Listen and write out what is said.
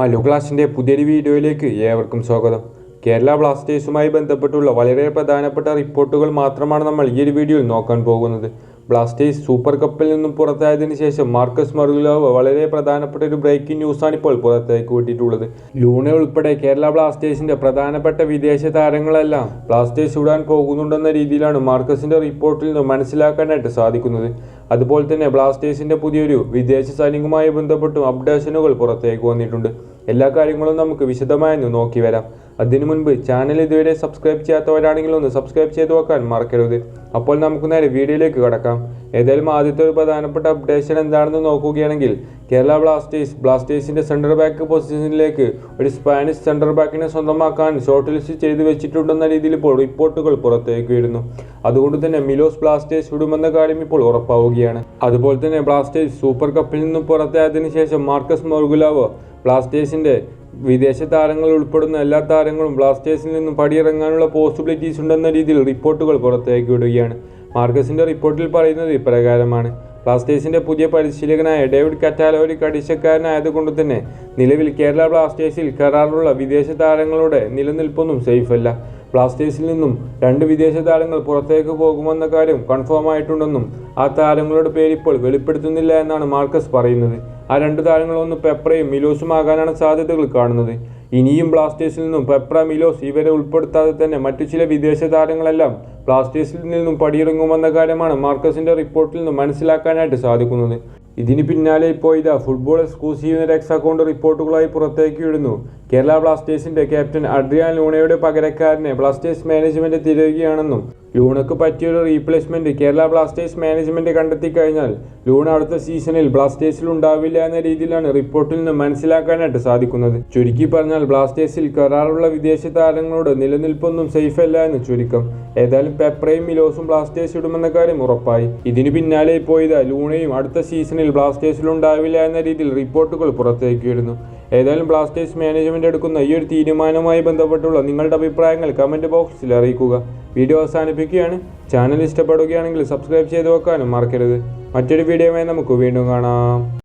മല്ലു ക്ലാസിന്റെ പുതിയൊരു വീഡിയോയിലേക്ക് ഏവർക്കും സ്വാഗതം. കേരള ബ്ലാസ്റ്റേഴ്സുമായി ബന്ധപ്പെട്ടുള്ള വളരെ പ്രധാനപ്പെട്ട റിപ്പോർട്ടുകൾ മാത്രമാണ് നമ്മൾ ഈ ഒരു വീഡിയോയിൽ നോക്കാൻ പോകുന്നത്. ബ്ലാസ്റ്റേഴ്സ് സൂപ്പർ കപ്പിൽ നിന്നും പുറത്തായതിനു ശേഷം മാർക്കസ് മറുലോവ് വളരെ പ്രധാനപ്പെട്ട ഒരു ബ്രേക്കിംഗ് ന്യൂസാണ് ഇപ്പോൾ പുറത്തേക്ക് വിട്ടിട്ടുള്ളത്. ലൂണ ഉൾപ്പെടെ കേരള ബ്ലാസ്റ്റേഴ്സിന്റെ പ്രധാനപ്പെട്ട വിദേശ താരങ്ങളെല്ലാം ബ്ലാസ്റ്റേഴ്സ് വിടാൻ പോകുന്നുണ്ടെന്ന രീതിയിലാണ് മാർക്കസിന്റെ റിപ്പോർട്ടിൽ നിന്ന് മനസ്സിലാക്കാനായിട്ട് സാധിക്കുന്നത്. അതുപോലെ തന്നെ ബ്ലാസ്റ്റേഴ്സിന്റെ പുതിയൊരു വിദേശ സൈനികവുമായി ബന്ധപ്പെട്ടും അപ്ഡേഷനുകൾ പുറത്തേക്ക് വന്നിട്ടുണ്ട്. എല്ലാ കാര്യങ്ങളും നമുക്ക് വിശദമായി നോക്കി വരാം. അതിനു മുൻപ് ചാനൽ ഇതുവരെ സബ്സ്ക്രൈബ് ചെയ്യാത്തവരാണെങ്കിൽ ഒന്ന് സബ്സ്ക്രൈബ് ചെയ്ത് വെക്കാൻ മറക്കരുത്. അപ്പോൾ നമുക്ക് നേരെ വീഡിയോയിലേക്ക് കടക്കാം. ഏതായാലും ആദ്യത്തെ ഒരു പ്രധാനപ്പെട്ട അപ്ഡേഷൻ എന്താണെന്ന് നോക്കുകയാണെങ്കിൽ കേരള ബ്ലാസ്റ്റേഴ്സ് ബ്ലാസ്റ്റേഴ്സിന്റെ സെന്റർ ബാക്ക് പൊസിഷനിലേക്ക് ഒരു സ്പാനിഷ് സെന്റർ ബാക്കിനെ സ്വന്തമാക്കാൻ ഷോർട്ട് ലിസ്റ്റ് ചെയ്തു വെച്ചിട്ടുണ്ടെന്ന രീതിയിൽ ഇപ്പോൾ റിപ്പോർട്ടുകൾ പുറത്തേക്ക് വരുന്നു. അതുകൊണ്ട് തന്നെ മിലോസ് ബ്ലാസ്റ്റേഴ്സ് വിടുമെന്ന കാര്യം ഇപ്പോൾ ഉറപ്പാവുകയാണ്. അതുപോലെ തന്നെ ബ്ലാസ്റ്റേഴ്സ് സൂപ്പർ കപ്പിൽ നിന്നും പുറത്തായതിനു ശേഷം മാർക്കസ് മോർഗുലാവോ ബ്ലാസ്റ്റേഴ്സിന്റെ വിദേശ താരങ്ങൾ ഉൾപ്പെടുന്ന എല്ലാ താരങ്ങളും ബ്ലാസ്റ്റേഴ്സിൽ നിന്നും പടിയിറങ്ങാനുള്ള പോസിബിലിറ്റീസ് ഉണ്ടെന്ന രീതിയിൽ റിപ്പോർട്ടുകൾ പുറത്തേക്ക് വിടുകയാണ് മാർക്കസിന്റെ റിപ്പോർട്ടിൽ പറയുന്നത് ഇപ്രകാരമാണ്. ബ്ലാസ്റ്റേഴ്സിന്റെ പുതിയ പരിശീലകനായ ഡേവിഡ് കറ്റാലോരി കടിശക്കാരനായതുകൊണ്ട് തന്നെ നിലവിൽ കേരള ബ്ലാസ്റ്റേഴ്സിൽ കരാറുള്ള വിദേശ താരങ്ങളുടെ നിലനിൽപ്പൊന്നും സേഫല്ല ബ്ലാസ്റ്റേഴ്സിൽ നിന്നും രണ്ട് വിദേശ താരങ്ങൾ പുറത്തേക്ക് പോകുമെന്ന കാര്യം കൺഫേം ആയിട്ടുണ്ടെന്നും ആ താരങ്ങളുടെ പേര് ഇപ്പോൾ വെളിപ്പെടുത്തുന്നില്ല എന്നാണ് മാർക്കസ് പറയുന്നത്. ആ രണ്ട് താരങ്ങളൊന്ന് പെപ്രയും മിലോസും ആകാനാണ് സാധ്യതകൾ കാണുന്നത്. ഇനിയും ബ്ലാസ്റ്റേഴ്സിൽ നിന്നും പെപ്ര മിലോസ് ഇവരെ ഉൾപ്പെടുത്താതെ തന്നെ മറ്റു ചില വിദേശ താരങ്ങളെല്ലാം ബ്ലാസ്റ്റേഴ്സിൽ നിന്നും പടിയിറങ്ങുമെന്ന കാര്യമാണ് മാർക്കസിന്റെ റിപ്പോർട്ടിൽ നിന്നും മനസ്സിലാക്കാനായിട്ട് സാധിക്കുന്നത്. ഇതിന് പിന്നാലെ ഇപ്പോൾ ഇതാ ഫുട്ബോൾ എക്സ്ക്ലൂസീവ് എക്സ് അക്കൗണ്ട് റിപ്പോർട്ടുകളായി പുറത്തേക്ക് വിടുന്നു കേരള ബ്ലാസ്റ്റേഴ്സിന്റെ ക്യാപ്റ്റൻ അഡ്രിയാൻ ലൂണയുടെ പകരക്കാരനെ ബ്ലാസ്റ്റേഴ്സ് മാനേജ്മെന്റ് തിരയുകയാണെന്നും ലൂണക്ക് പറ്റിയൊരു റീപ്ലേസ്മെന്റ് കേരള ബ്ലാസ്റ്റേഴ്സ് മാനേജ്മെന്റ് കണ്ടെത്തി കഴിഞ്ഞാൽ ലൂണ അടുത്ത സീസണിൽ ബ്ലാസ്റ്റേഴ്സിൽ ഉണ്ടാവില്ല എന്ന രീതിയിലാണ് റിപ്പോർട്ടിൽ നിന്ന് മനസ്സിലാക്കാനായിട്ട് സാധിക്കുന്നത്. ചുരുക്കി പറഞ്ഞാൽ ബ്ലാസ്റ്റേഴ്സിൽ കരാറുള്ള വിദേശ താരങ്ങളോട് നിലനിൽപ്പൊന്നും സേഫ് അല്ല എന്ന് ചുരുക്കം. ഏതായാലും പെപ്രയും മിലോസും ബ്ലാസ്റ്റേഴ്സ് ഇടുമെന്ന കാര്യം ഉറപ്പായി. ഇതിന് പിന്നാലെ പോയത് ലൂണയും അടുത്ത സീസണിൽ ബ്ലാസ്റ്റേഴ്സിൽ ഉണ്ടാവില്ല എന്ന രീതിയിൽ റിപ്പോർട്ടുകൾ പുറത്തേക്ക് വരുന്നു. ഏതായാലും ബ്ലാസ്റ്റേഴ്സ് മാനേജ്മെന്റ് എടുക്കുന്ന ഈ ഒരു തീരുമാനവുമായി ബന്ധപ്പെട്ടുള്ള നിങ്ങളുടെ അഭിപ്രായങ്ങൾ കമന്റ് ബോക്സിൽ അറിയിക്കുക. വീഡിയോ അവസാനിപ്പിക്കുകയാണ്. ചാനൽ ഇഷ്ടപ്പെടുകയാണെങ്കിൽ സബ്സ്ക്രൈബ് ചെയ്ത് വെക്കാനും മറക്കരുത്. മറ്റൊരു വീഡിയോയുമായി നമുക്ക് വീണ്ടും കാണാം.